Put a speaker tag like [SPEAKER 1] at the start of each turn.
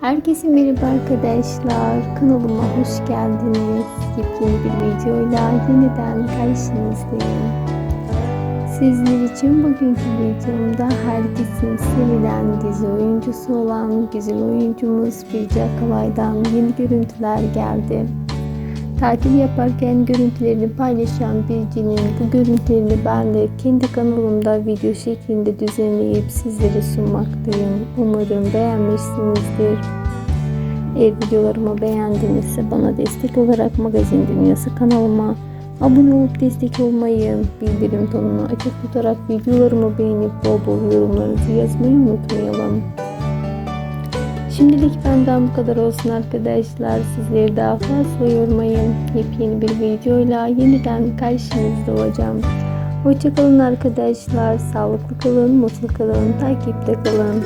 [SPEAKER 1] Herkese merhaba arkadaşlar. Kanalıma hoş geldiniz. Yepyeni bir videoyla yeniden karşınızdayım. Sizler için bugünkü videomda herkesin sevilen dizi oyuncusu olan güzel oyuncumuz Birce Akalay'dan yeni görüntüler geldi. Tatil yaparken görüntülerini paylaşan Birce'nin bu görüntülerini ben de kendi kanalımda video şeklinde düzenleyip sizlere sunmaktayım. Umarım beğenmişsinizdir. Eğer videolarımı beğendinizse bana destek olarak Magazin Dünyası kanalıma abone olup destek olmayı, bildirim tonunu açık tutarak videolarımı beğenip bol bol yorumlarınızı yazmayı unutmayalım. Şimdilik benden bu kadar olsun arkadaşlar. Sizleri daha fazla yormayın. Yepyeni bir videoyla yeniden karşınızda olacağım. Hoşçakalın arkadaşlar. Sağlıklı kalın, mutlu kalın, takipte kalın.